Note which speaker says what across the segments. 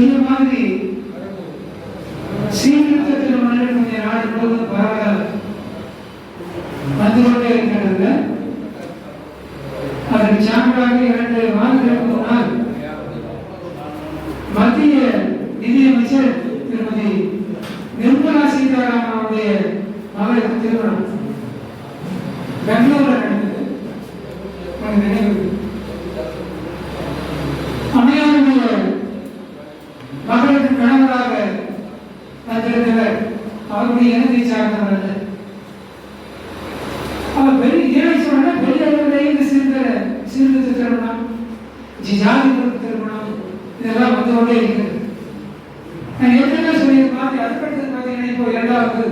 Speaker 1: இந்த மாதிரி சீர்திருத்தத்தில் திருமணங்கள் கொஞ்ச நாள் முழுவதும் பரவலாக வந்து கொண்டே இருக்கிறது அதன் சான்றாக அவருடைய இனத்தை சார்ந்தவர் அல்ல அவர் பெரிய ஏழை சொன்னா பெரிய அளவிலேயே இந்த சீர்திர சீர்திருத்த திருமணம் ஜி- ஜாதி மறுப்பு திருமணம் இதெல்லாம் வந்து கொண்டே இருக்கிறது நான் ஏற்கனவே சொல்லியிருப்பேன் அதுக்கடுத்து பார்த்தீங்கன்னா இப்போ இரண்டாவது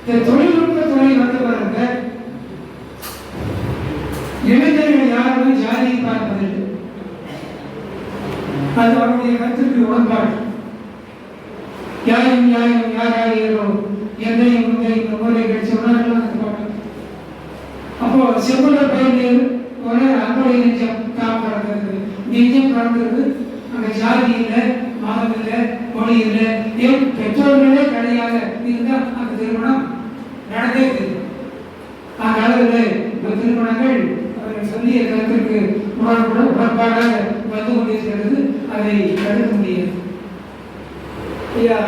Speaker 1: இந்த தொழில்நுட்ப துறை வந்து பாருங்க இளைஞர்கள் யாருமே ஜாதியை பார்ப்பதில்லை அது அவருடைய கருத்துக்கு உடன்பாடு யாரும் யாரும் யாராகிறோ எந்தையும் உந்தையும் ஊரை கட்சி அப்போ செவ்வள பயிர் ஒரு அன்புடைய நெஞ்சம் காப்பாடுறது நெஞ்சம் கலந்துறது அங்க ஜாதி இல்லை மதம் இல்லை மொழி இல்லை. ஏன் பெற்றோர்களே கிடையாது இருந்தா அந்த திருமணம் நடந்தே தெரியும் அந்த அளவில் இந்த திருமணங்கள் சொல்லிய கருத்திற்கு உடன்பட உடன்பாடாக வந்து கொண்டிருக்கிறது அதை தடுக்க முடியாது ஐயா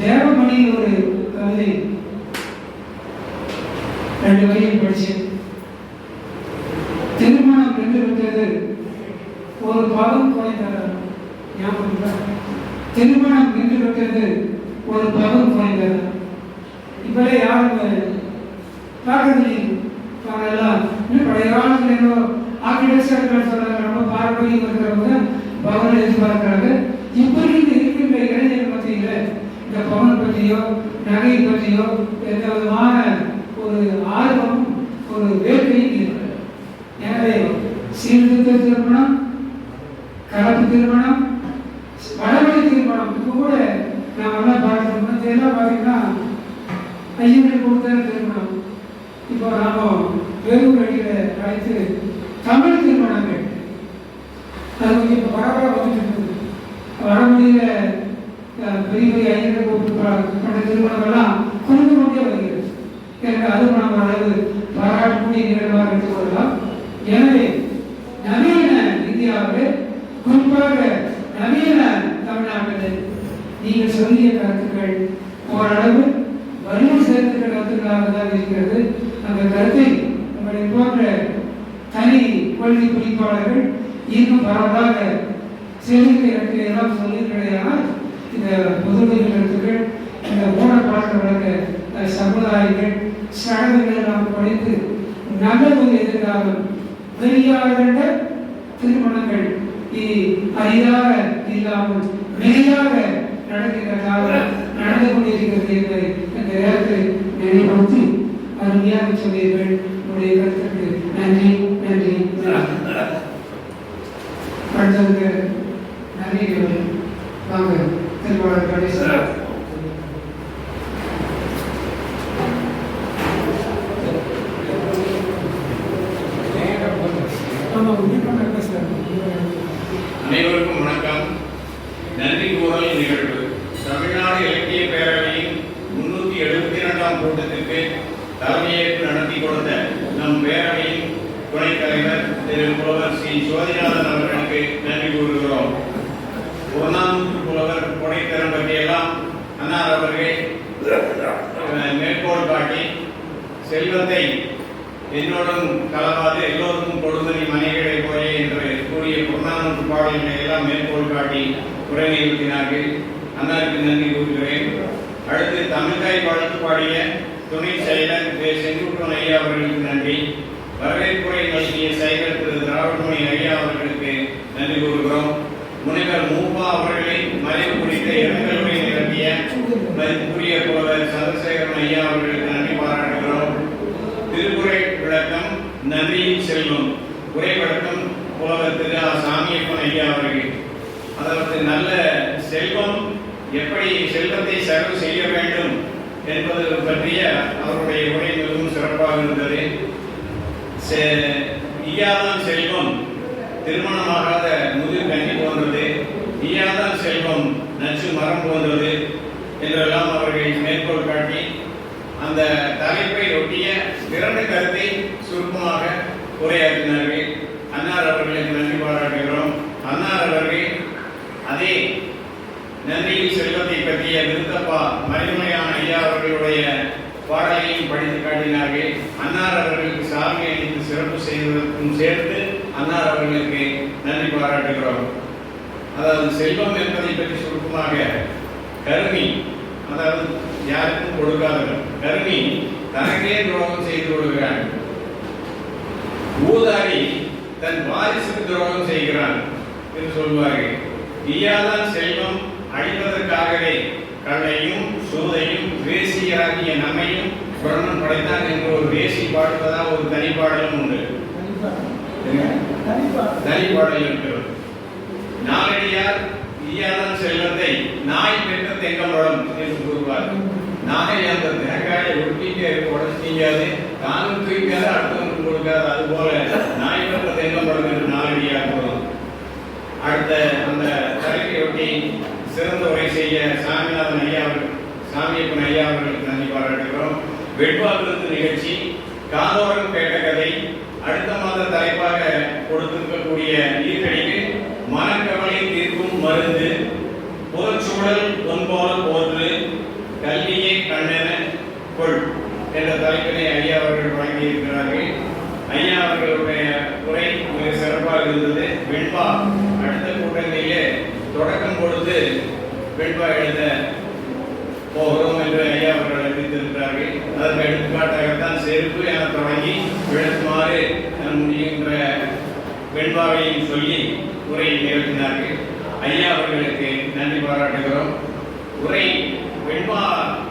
Speaker 1: தேவமணி ஒரு கவிதை ரெண்டு வரியில் படிச்சேன் திருமணம் என்று விட்டது ஒரு பதம் குறைந்தது ஞாபகம் திருமணம் நின்று விட்டது ஒரு பகம் குறைந்தது இப்பவே யாரும் பார்க்கறதில்லை அவங்கெல்லாம் இன்னும் பழைய காலத்துல ஏதோ ஆர்கிடெக்சர் சொல்றாங்க ரொம்ப பாரம்பரியம் இருக்கிறவங்க பவன் எதிர்பார்க்கிறாங்க. இப்படி இருக்கின்ற இளைஞர் மத்தியில இந்த பவன் பற்றியோ நகை பற்றியோ எந்த விதமான ஒரு ஆர்வம் ஒரு வேட்கையும் இருக்கிறது எனவே சீர்திருத்த திருமணம் கலப்பு திருமணம் வடமொழி திருமணம். இப்போ கூட நான் நல்லா பார்க்கணும் இதெல்லாம் பார்த்தீங்கன்னா ஐயனை கொடுத்த திருமணம். இப்போ நாம வேலூர் அடியில் அழைத்து தமிழ் திருமணங்கள். அது கொஞ்சம் இப்போ பரவாயில்ல வந்துட்டு இருக்குது. வடமொழியில பெரிய பெரிய ஐயனை கூப்பிட்டு பண்ண திருமணங்கள்லாம் குறைந்து கொண்டே வருகிறது. எனக்கு அது நம்ம அளவு பாராட்டக்கூடிய நிகழ்வாக எடுத்துக்கொள்ளலாம் எனவே நீங்கள் கருத்துக்கள் ஓரளவு வலிமை சேர்த்துக்கிற கருத்துக்களாக தான் இருக்கிறது. அந்த கருத்தை நம்மளை போன்ற தனி கொள்கை குறிப்பாளர்கள் இன்னும் பரவலாக செய்திகளை எனக்கு எல்லாம் இந்த முதுமை கருத்துக்கள் இந்த மூட பழக்க வழக்க சமுதாயங்கள் சடங்குகளை நாம் படித்து நல்லது எதிர்காலம் வெளியாக திருமணங்கள் இனி இல்லாமல் மிகையாக நடக்கின்ற காலம் நடந்து கொண்டிருக்கிறது என்பதை இந்த நேரத்தில் நினைவுறுத்தி அருமையாக சொன்னீர்கள் உங்களுடைய கருத்துக்கு நன்றி நன்றி நன்றி. வாங்க திருவாளர் கணேசன் ஆமா உன்னிப்பான பேசுறாங்க
Speaker 2: அனைவருக்கும் வணக்கம் நன்றி கூறல் நிகழ்வு தமிழ்நாடு இலக்கிய பேரவையின் முன்னூத்தி எழுபத்தி இரண்டாம் கூட்டத்திற்கு தலைமையேற்று நடத்தி கொடுத்த நம் பேரவையின் துணைத் தலைவர் திரு புலவர் சி சோதிநாதன் அவர்களுக்கு நன்றி கூறுகிறோம் புறநானூற்று புலவர் கொடைத்திறன் பற்றியெல்லாம் அன்னார் அவர்கள் அஹ், மேற்கோள் காட்டி செல்வத்தை என்னோடும் கலவாது எல்லோருக்கும் கொடுமதி மனைகளை போயே என்று கூறிய புறநானூற்று பாடல்களை எல்லாம் மேற்கோள் காட்டி உரை நிறுத்தினார்கள் அன்னாருக்கு நன்றி கூறுகிறேன். அடுத்து தமிழ்தாய் வாழ்த்து பாடிய துணை செயலர் திரு செங்குட்டன் ஐயா அவர்களுக்கு நன்றி. வரவேற்புரை நடத்திய செயலர் திரு. திராவிடமணி ஐயா அவர்களுக்கு நன்றி கூறுகிறோம். முனைவர் மூப்பா அவர்களின் மறைவு குறித்த இரங்கலுரை நிகழ்த்திய மதிப்புரிய புலவர் சந்திரசேகரன் ஐயா அவர்களுக்கு நன்றி பாராட்டுகிறோம். திருக்குறை விளக்கம் நன்றியின் செல்வம். உரை விளக்கம் புலவர் திரு சாமியப்பன் ஐயா அவர்கள். அதாவது நல்ல செல்வம் எப்படி செல்வத்தை செலவு செய்ய வேண்டும் என்பது பற்றிய அவருடைய உரை மிகவும் சிறப்பாக இருந்தது. செ- ஈயாதான் செல்வம் திருமணமாகாத முதிர் கன்னி போன்றது. ஈயாதான் செல்வம் நச்சு மரம் போன்றது என்றெல்லாம் அவர்கள் மேற்கோள் காட்டி அந்த தலைப்பை ஒட்டிய இரண்டு கருத்தை சுருக்கமாக உரையாற்றினார்கள். அன்னார் அவர்களுக்கு நன்றி பாராட்டுகிறோம். அன்னார் அவர்கள் அதே நன்றியின் செல்வத்தை பற்றிய விருத்தப்பா மரிமையான ஐயா அவர்களுடைய பாடலையும் படித்து காட்டினார்கள். அன்னார் அவர்களுக்கு சாமி அளித்து சிறப்பு செய்வதற்கும் சேர்த்து அன்னார் அவர்களுக்கு நன்றி பாராட்டுகிறோம். அதாவது செல்வம் என்பதை பற்றி சுருக்கமாக கருமி அதாவது யாருக்கும் கொடுக்காதவர் கருமி தனக்கே துரோகம் செய்து கொள்கிறான். ஊதாரி தன் வாரிசுக்கு துரோகம் செய்கிறான் என்று சொல்வார்கள். ஈயாதான் செல்வம் அழிவதற்காகவே கள்ளையும் சூதையும் வேசியராகிய நம்மையும் பிரம்மன் படைத்தான் என்று ஒரு வேசி பாடுவதா ஒரு தனிப்பாடலும் உண்டு. தனிப்பாடல் இருக்கிறது நாளடியார் ஈயாதான் செல்வத்தை நாய் பெற்ற தெங்கமரம் என்று கூறுவார். நாயை அந்த தேங்காயை ஒட்டிக்க உடச்சு செய்யாது. தானும் தூக்காது அடுத்தவனுக்கு கொடுக்காது அது போல நாய் பெற்ற தெங்கமரம் என்று நாளடியார் கூறும் அடுத்த அந்த தலைப்பையொட்டி சிறந்த உரை செய்ய சாமிநாதன் ஐயா அவர்கள் சாமியப்பன் ஐயா அவர்களுக்கு நன்றி பாராட்டுகிறோம். வெட்பாவிருத்து நிகழ்ச்சி காதோரம் கேட்ட கதை அடுத்த மாத தலைப்பாக கொடுத்திருக்கக்கூடிய ஈர்க்கடிக்கு மனக்கவலை தீர்க்கும் மருந்து போர்ச்சூழல் பொன்போல போன்று கல்வியை கண்ணென கொள் என்ற தலைப்பினை ஐயா அவர்கள் வழங்கியிருக்கிறார்கள். ஐயா அவர்களுடைய உரை மிக சிறப்பாக இருந்தது. வெண்பா தொடக்கம் கொடுத்து வெண்பா எழுத போகிறோம் என்று ஐயா அவர்கள் அறிவித்திருக்கிறார்கள். அதற்கு எடுத்துக்காட்டாகத்தான் செருப்பு என தொடங்கி விழுத்துமாறு என முடிகின்ற வெண்பாவையும் சொல்லி உரையை நிகழ்த்தினார்கள் ஐயா அவர்களுக்கு நன்றி பாராட்டுகிறோம். உரை வெண்பா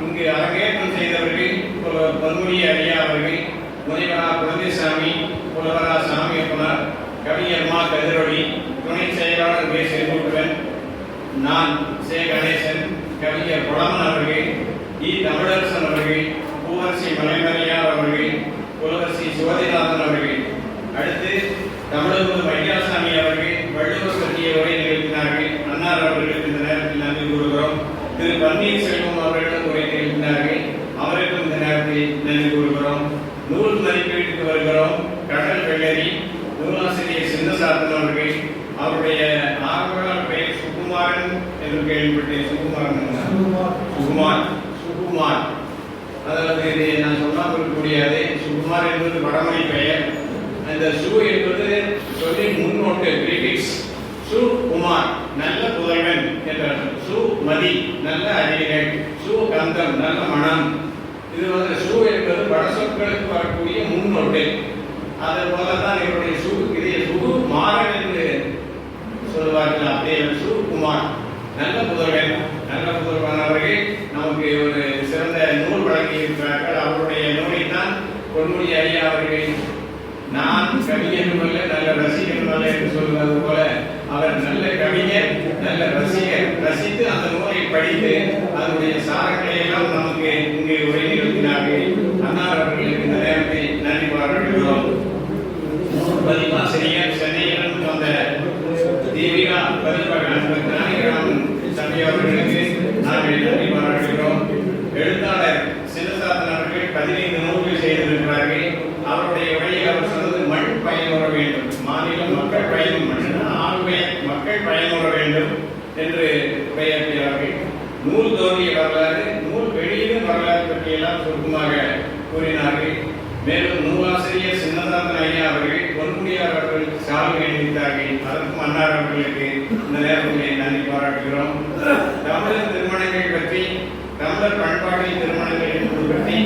Speaker 2: இங்கு அரங்கேற்றம் செய்தவர்கள் புலவர் பன்முடி ஐயா அவர்கள் முனைவரா குழந்தைசாமி புலவரா சாமியப்பனார் கவிஞர் மா கதிரொலி துணை செயலாளர் வே செங்குட்டுவன் நான் சே கணேசன் கவிஞர் குளமன் அவர்கள் இ தமிழரசன் அவர்கள் பூவரசி மலைமலையா அவர்கள் புலவரசி சிவதிநாதன் அவர்கள் அடுத்து தமிழக வையாசாமி அவர்கள் வள்ளுவர் பற்றிய உரை நிகழ்த்தினார்கள் அன்னார் அவர்களுக்கு இந்த நேரத்தில் நன்றி கூறுகிறோம் திரு பன்னீர்செல்வம் அவர்களும் உரை நிகழ்த்தினார்கள் அவருக்கும் இந்த நேரத்தில் நன்றி கூறுகிறோம் நூல் மதிப்பீட்டுக்கு வருகிறோம் கடல் வெள்ளரி நூலாசிரியர் சின்னசாத்தன் அவர்கள் அவருடைய ஆர்வலர் பெயர் சுகுமாரன் என்று கேள்விப்பட்டேன் சுகுமாரன் சுகுமார் சுகுமார் அதாவது இது நான் சொல்லாமல் இருக்கக்கூடிய அதே சுகுமார் என்பது வடமொழி பெயர் அந்த சு என்பது சொல்லி முன்னோட்டு கிரீட்டிக்ஸ் சு குமார் நல்ல புதல்வன் என்ற அர்த்தம். சு மதி நல்ல அறிவிகள் சு கந்தம் நல்ல மனம். இது வந்து சு என்பது வட சொற்களுக்கு வரக்கூடிய முன்னோட்டு. அது போல தான் இவருடைய சு இதய சுகு மாறன் என்று சொல்வார்கள் அப்படியே சு குமார். நல்ல புதல்வன் நல்ல புதல்வன் அவர்கள் நமக்கு ஒரு சிறந்த நூல் வழங்கி இருக்கிறார்கள் அவருடைய நூலைத்தான் பொன்முடி ஐயா அவர்கள் நான் கவிஞன் அல்ல நல்ல ரசிகன் அல்ல என்று சொல்வது போல அவர் நல்ல கவிஞர் நல்ல ரசிகர். ரசித்து அந்த நூலை படித்து அதனுடைய சாரங்களை எல்லாம் நமக்கு இங்கு உரை நிகழ்த்தினார்கள். அன்னார் அவர்களுக்கு இந்த நேரத்தை நன்றி பாராட்டுகிறோம். பதிவாசிரியர் சென்னை வந்த தீபிகா பதிப்பகன் ஞானிகிராமன் தம்பி அவர்களுக்கு நாங்கள் நன்றி பாராட்டுகிறோம் எழுத்தாளர் சின்னசாதன் அவர்கள் பதினைந்து நூல்கள் செய்திருக்கிறார்கள் அவருடைய உரையில் அவர் சொன்னது மண் பயனுற வேண்டும் மாநிலம் மக்கள் பயன் மண் ஆண்மை மக்கள் பயனுற வேண்டும் என்று உரையாற்றினார்கள் நூல் தோன்றிய வரலாறு நூல் வெளியிடும் வரலாறு பற்றியெல்லாம் சுருக்கமாக கூறினார்கள் மேலும் நூலாசிரியர் சின்னதாந்தன் ஐயா அவர்கள் பொன்முடியார் அவர்கள் சாமி அணிவித்தார்கள் அதற்கும் அன்னார் அவர்களுக்கு இந்த நன்றி பாராட்டுகிறோம். தமிழர் திருமணங்கள் பற்றி தமிழர் பண்பாட்டில் திருமணங்கள் என்பது பற்றி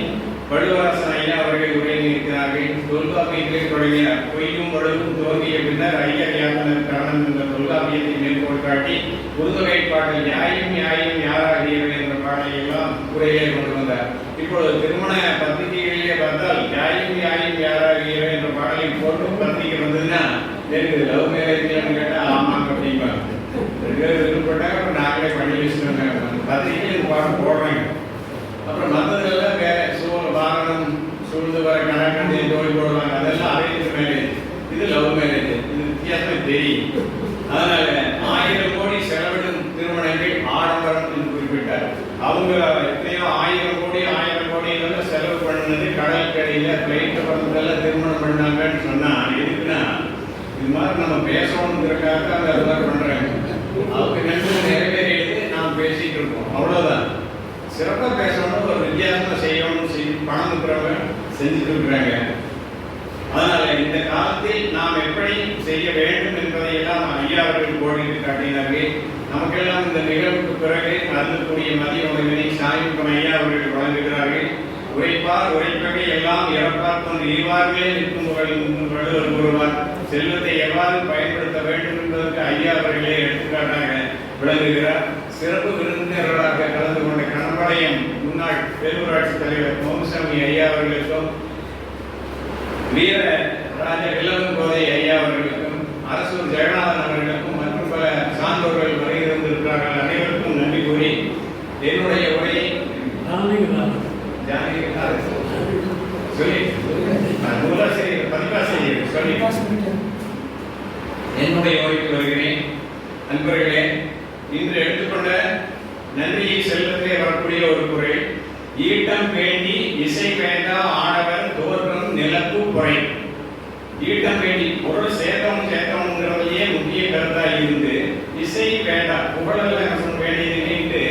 Speaker 2: வள்ளுவரசன் ஐயா அவர்கள் உரை நிறுத்தினார்கள் தொல்காப்பியத்திலே தொடங்கிய பொய்யும் வலுவும் தோன்றிய பின்னர் ஐயர் யாத்தனர் காரணம் என்ற தொல்காப்பியத்தை மேற்கோள் காட்டி புதுவகை பாடல் நியாயம் நியாயம் யாராகியவை என்ற பாடலையெல்லாம் உரையை கொண்டு வந்தார். இப்பொழுது திருமண பத்திரிகைகளிலே பார்த்தால் நியாயம் நியாயம் யாராகியவை என்ற பாடலை போட்டும் பத்திரிகை வந்ததுன்னா எனக்கு லவ் மேரேஜ்னு கேட்டா பேர் விருப்பப்பட்டாங்க அப்புறம் நாங்களே பண்ணி வச்சுருவாங்க பார்த்தீங்கன்னா இது பாட்டு போடுறாங்க அப்புறம் மற்றதுலாம் வேற சூ வாகனம் சூழ்ந்து வர கணக்கு ஜோடி போடுவாங்க அதெல்லாம் அரேஞ்ச் மேரேஜ் இது லவ் மேரேஜ் இது வித்தியாசமே தெரியும் அதனால ஆயிரம் கோடி செலவிடும் திருமணங்கள் ஆடம்பரம் என்று குறிப்பிட்டார் அவங்க எத்தனையோ ஆயிரம் கோடி ஆயிரம் கோடி எல்லாம் செலவு பண்ணது கடல் கடையில் பிளைட்டில் பக்கத்தில் திருமணம் பண்ணாங்கன்னு சொன்னா எதுக்குன்னா இது மாதிரி நம்ம பேசணுங்கிறக்காக அந்த மாதிரி பண்ணுறாங்க அவங்க நன்மை நிறைவேறியது நாம் பேசிட்டு இருக்கோம் அவ்வளவுதான். சிறப்பாக பேசணும் ஒரு வித்தியாசம் செய்யணும்னு செய்யும் பணம் இருக்கிறவங்க செஞ்சுட்டு இருக்கிறாங்க. அதனால இந்த காலத்தில் நாம் எப்படி செய்ய வேண்டும் என்பதை எல்லாம் ஐயா அவர்கள் கோடிட்டு காட்டினார்கள். நமக்கெல்லாம் இந்த நிகழ்வுக்கு பிறகு அருந்தக்கூடிய மதிய உணவினை சாயுக்கம் ஐயா அவர்கள் வழங்குகிறார்கள். உழைப்பார் உழைப்பவை எல்லாம் இறப்பார் கொண்டு ஈவார்களே நிற்கும் ஒரு கூறுவார் செல்வத்தை எவ்வாறு பயன்படுத்த வேண்டும் என்பதற்கு ஐயா அவர்களே எடுத்துக்காட்டாக விளங்குகிறார். சிறப்பு விருந்தினர்களாக கலந்து கொண்ட கணபாளையம் முன்னாள் பேரூராட்சி தலைவர் மோகசாமி ஐயா அவர்களுக்கும் வீர ராஜ வில்லவன் கோதை ஐயா அவர்களுக்கும் அரசூர் ஜெகநாதன் அவர்களுக்கும் மற்றும் பல சான்றோர்கள் வருகிறந்திருக்கிறார்கள் அனைவருக்கும் நன்றி கூறி என்னுடைய உரையை சொல்லி நான் நூலாசிரியர் பதிப்பாசிரியர் சொல்லி என்னுடைய உரைக்கு வருகிறேன். நண்பர்களே இன்று எடுத்துக்கொண்ட நன்றியை செல்வத்திலே வரக்கூடிய ஒரு குரல். ஈட்டம் வேண்டி இசை வேண்டா ஆடவர் தோற்றம் நிலப்பு குறை ஈட்டம் வேண்டி பொருள் சேர்த்தவன் சேர்த்தவன்கிறதுலயே முக்கிய கருத்தா இருந்து இசை வேண்டா புகழல்ல வேண்டியது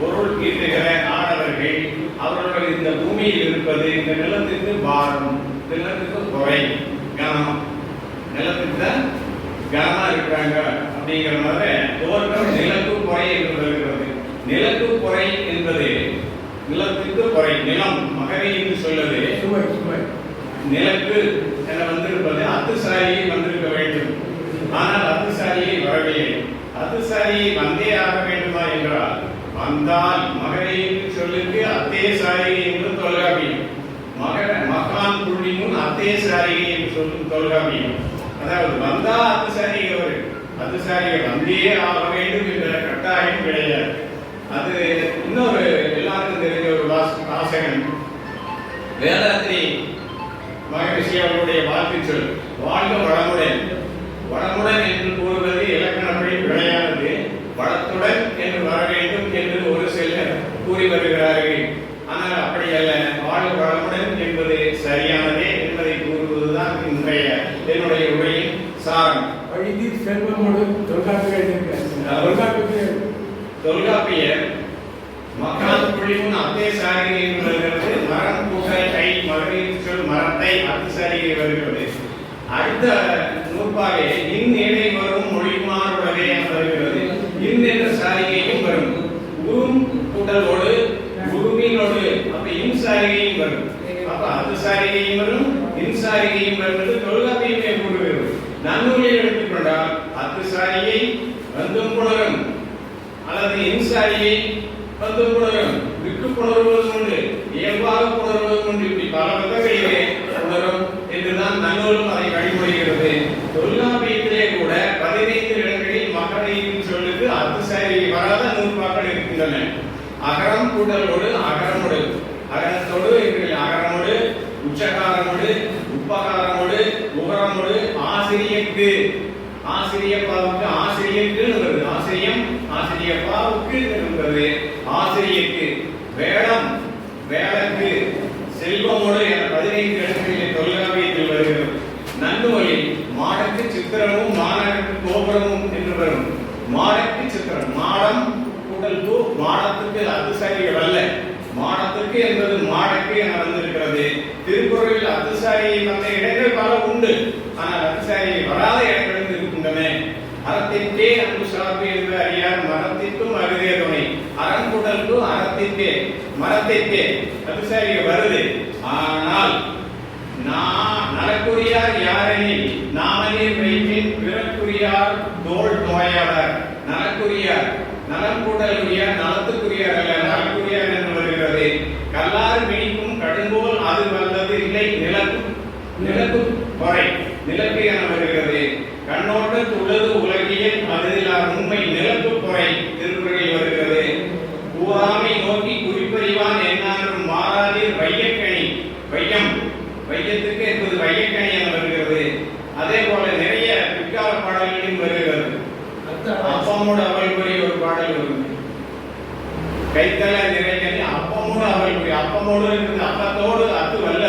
Speaker 2: பொருள் ஈட்டுகிற ஆடவர்கள் அவர்கள் இந்த பூமியில் இருப்பது இந்த நிலத்துக்கு பாரம் நிலத்துக்கு குறை நிலத்துக்கு தான் கனமா இருக்கிறாங்க அப்படிங்கிற மாதிரி தோற்றம் நிலக்கு குறை என்று வருகிறது நிலக்கு குறை என்பது நிலத்துக்கு குறை நிலம் மகரி என்று சொல்லுது நிலக்கு என வந்திருப்பது அத்துசாரியை வந்திருக்க வேண்டும். ஆனால் அத்துசாரியை வரவில்லை. அத்துசாரியை வந்தே ஆக வேண்டுமா என்றால் வந்தால் மகரை சொல்லுக்கு அத்தே சாரிகை என்று தொல்காப்பியம். மகர மகான் புள்ளி முன் அத்தே சாரிகை என்று சொல்லும் தொல்காப்பியம். அதாவது வந்தா ஒரு வரும் வந்தியே வந்தே ஆக வேண்டும் என்ற கட்டாயம் கிடையாது. அது இன்னொரு எல்லாருக்கும் தெரிஞ்ச ஒரு வாசகன் வேதாத்திரி மகரிஷி அவருடைய வாழ்க்கை சொல் வாழ்க வளமுடன். வளமுடன் என்று கூறுவது இலக்கணப்படி பிழையானது வளத்துடன் என்று வர வேண்டும் என்று ஒரு சிலர் கூறி வருகிறார்கள் ஆனால் அப்படி அல்ல வாழ்க வளமுடன் என்பது சரியானதே என்பதை கூறுவதுதான் இன்றைய என்னுடைய உரையின் சாரம்
Speaker 3: வழியில் செல்வமோடு தொல்காப்பிய தொல்காப்பிய
Speaker 2: தொல்காப்பியர் மக்கான் அத்தே சாரியை வருகிறது மரம் பூசாய் கை மகளிர் சொல் மரத்தை அத்து சாரியை வருகிறது அடுத்த நூற்பாவே இன் இடை வரும் மொழிமாறுடவே வருகிறது. இன் என்ற சாரிகையும் வரும். உரும் கூட்டலோடு உருமீனோடு அப்ப இன் சாரிகையும் வரும். அப்ப அத்து சாரிகையும் வரும் இன் சாரிகையும் வரும் என்று தொல்காப்பியமே கூறுகிறது நன்னூலில் எடுத்துக்கொண்டால் அத்து சாரிகை வந்தும் புணரும் அல்லது இன்சாரியை வந்து புணரும். விட்டு புணர்வதும் உண்டு. இயல்பாக புணர்வதும் உண்டு. இப்படி பல விதங்களிலே புணரும் என்றுதான் நன்னூலும் அதை வழிமொழிகிறது தொல்காப்பியத்திலே கூட பதினைந்து இடங்களில் மகளிரின் சொல்லுக்கு அத்துசாரி வராத நூற்பாக்கள் இருக்கின்றன. அகரம் கூட்டலோடு அகரமோடு. அகரத்தோடு இருக்கிற அகரமோடு உச்சகாரமோடு உப்பகாரமோடு உகரமோடு ஆசிரியக்கு ஆசிரியப்பாவுக்கு ஆசிரியருக்கு வருது. ஆசிரியப்பாவுக்கு என்பது ஆசிரியக்கு வேடம் வேடக்கு செல்வமோடு என பதினைந்து இடங்களில் தொல்காப்பியத்தில் வருகிறோம் நன்னுவலில் மாடக்கு சித்திரமும் மாநகருக்கு கோபுரமும் என்று வரும். மாடக்கு சித்திரம் மாடம் கூட்டல் தூ மாடத்துக்கு அதிசாரிகள் அல்ல. மாடத்துக்கு என்பது மாடக்கு என வந்திருக்கிறது. திருக்குறளில் அதிசாரியை வந்த இடங்கள் பல உண்டு. ஆனால் அதிசாரியை வராத அறத்திற்கே சிறப்பு என்று அறியார் மரத்திற்கும் அருகே துணை. அறங்குடலுக்கும் அறத்திற்கே மரத்திற்கே அதிசாரியை வருது. ஆனால் நான் நலக்குரியார் யாரெனில் நாமனே வைப்பின் பிறக்குரியார் தோல் நோயாளர். நலக்குரியார் நலம் நலத்துக்குரியார் அல்ல நலக்குரியார் என்று வருகிறது. கல்லார் மினிக்கும் கடுங்கோல் அது வல்லது இல்லை நிலக்கும் நிலக்கும் வரை நிலக்கு என வருகிறது. கண்ணோட்ட உள்ளது உலகியல் அதிலார் உண்மை நிலக்கு குறை திருக்குறளில் வருகிறது. கூறாமை நோக்கி குறிப்பறிவான் என்னாரும் மாறாதீர் வையக்கணி. வையம். வையத்துக்கு என்பது வையக்கணி என வருகிறது. அதே போல நிறைய பிற்கால பாடல்களிலும் வருகிறது. அப்பமோடு அவள் கூறி ஒரு பாடல் வருது. கைத்தல நிறைக்கணி அப்பமோடு அவள் கூறி அப்பமோடு இருக்கிறது அப்பத்தோடு அத்து வல்ல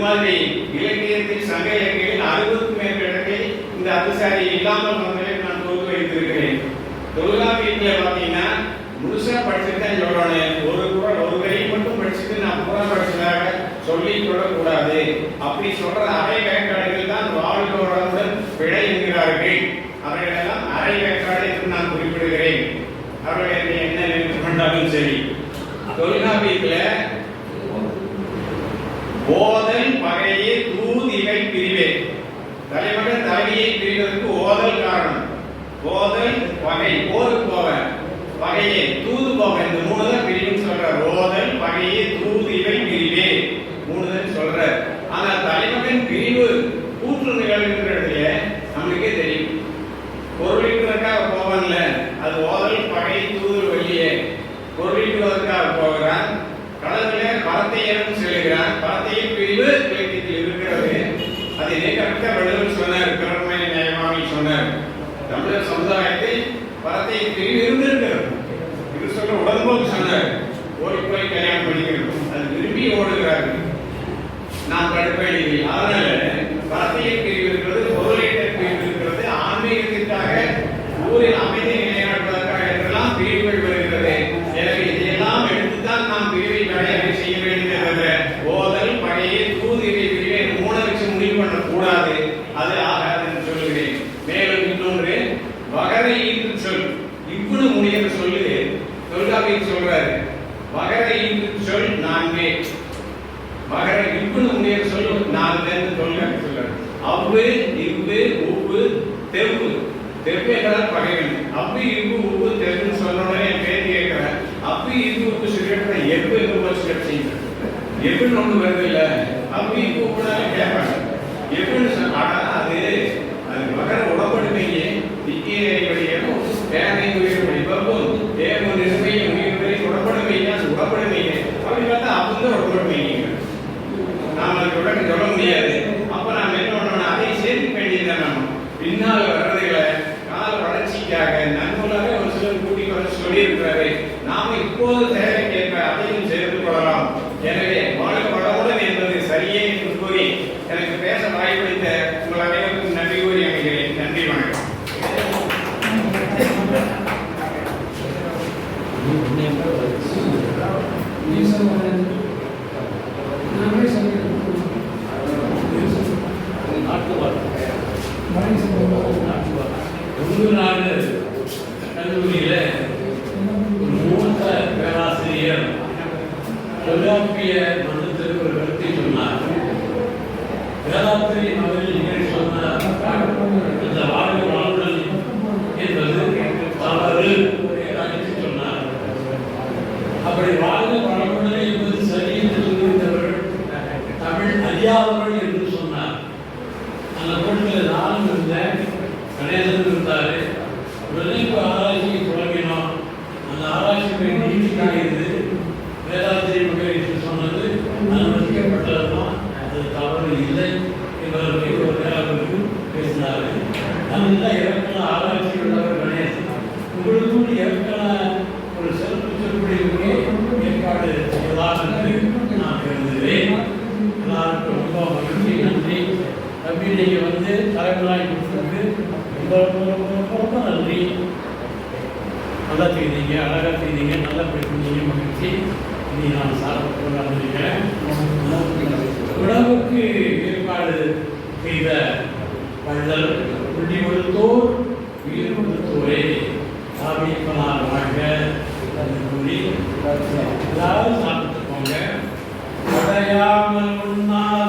Speaker 2: மாதிரி இலக்கியத்தில் சங்க இலக்கியத்தில் அறுபத்தி இந்த அதிசாரி இல்லாமல் வந்ததை நான் தொகுத்து வைத்திருக்கிறேன். தொல்காப்பியத்தில் பார்த்தீங்கன்னா முழுசா படிச்சுட்டு தான் சொல்லணும் ஒரு குரல் ஒரு வரி மட்டும் படிச்சுட்டு நான் பூரா படிச்சதாக சொல்லி கொள்ளக்கூடாது. அப்படி சொல்ற அரை வேக்காடுகள் தான் வாழ்வோருடன் பிழை என்கிறார்கள். அவர்களெல்லாம் அரை வேக்காடு என்று நான் குறிப்பிடுகிறேன். அவர்கள் என்னை என்ன நினைத்து கொண்டாலும் சரி. தொல்காப்பியத்தில் போதல் பகையே தூதிகை பிரிவே. தலைமகன் தலைவியை பிரிவதற்கு ஓதல் காரணம். ஓதல் வகை போருக்கு போவன் பகையே தூது போவன் இந்த மூணு தான் பிரிவுன்னு சொல்றார். ஓதல் வகையே தூது இவை பிரிவே. மூணு தான் சொல்றார். ஆனால் தலைமகன் பிரிவு கூற்று நிகழ்கின்ற தமிழர் சமுதாயத்தை பரத்தையின் பிரிவு இருந்திருக்கிறது இது சொல்ற உடன்போக்கு சொன்னார் ஓடி போய் கல்யாணம் பண்ணிக்கிறோம் அது விரும்பி ஓடுகிறார்கள். நான் கடுப்படையில் அதனால பரத்தையின் பிரிவு இருக்கிறது பொருளீட்ட பிரிவு இருக்கிறது ஆன்மீகத்திற்காக ஊரில் அமைதி நிலைநாட்டுவதற்காக என்றெல்லாம் பிரிவுகள் வருகிறது எனவே இதையெல்லாம் எடுத்துத்தான் நாம் பிரிவை வரையறை செய்ய வேண்டியது ஓதல் பழைய தூதிரை பிரிவை மூணு வச்சு முடிவு பண்ணக்கூடாது அது ஆகாது என்று சொல்லுகிறேன் மேலும் இன்னொன்று வகர ஈட்டு சொல் இவ்வுணு முடிகிற சொல்லு தொல்காப்பியர் சொல்றாரு வகர ஈட்டு சொல் நான்கே. மகர இப்புன்னு முடிய சொல்லு நான்கு பேருந்து சொல்றாரு. அவ்வு இவ்வு உப்பு தெவ்வு. தெவ்வு என்றால் பகைவன். அப்பு இவ்வு உப்பு தெவ்வுன்னு சொன்னோடனே என் பேர் கேட்கிறேன் அப்பு இவ்வு உப்பு சிகரெட் எவ்வு எங்க சிகரெட் செய்யுது எவ்வுன்னு ஒண்ணு வருது இல்லை? அப்பு இவ்வு உப்புனாலே கேட்பாங்க. எவ்வுன்னு சொன்ன நாம சொல்ல முடியாது. அப்ப நாம என்ன பண்ணணும்? அதை சேர்க்க வேண்டியதுதான் நம்ம. பின்னால் வர்றதுகளை கால வளர்ச்சிக்காக நன்மூலாக ஒரு சிலர் கூட்டி வர சொல்லியிருக்கிறாரு நாம இப்போது தேவைக்கேற்ப அதையும் சேர்த்து கொள்ளலாம் எனவே வாழ்க வளமுடன் என்பது சரியே என்று கூறி எனக்கு பேச வாய்ப்பளித்த உங்கள் அனைவருக்கும் நன்றி கூறி அமைகிறேன் நன்றி வணக்கம்
Speaker 1: நீ சொல்லுவாங்க நாங்களே சொல்லிடுறோம் மழை சொல்லுவாங்க
Speaker 4: தமிழ்நாடு கல்லூரியில ஒரு மூத்த பேராசிரியர் தொல்காப்பிய மன்றத்திற்கு ஒரு கருத்தை சொன்னார் வேதாத்திரி அவர்கள் சாமிப்பனார் வாழ்க என்று கூறி எல்லாரும் சாப்பிட்டு போங்க படையாமல் உண்ணாத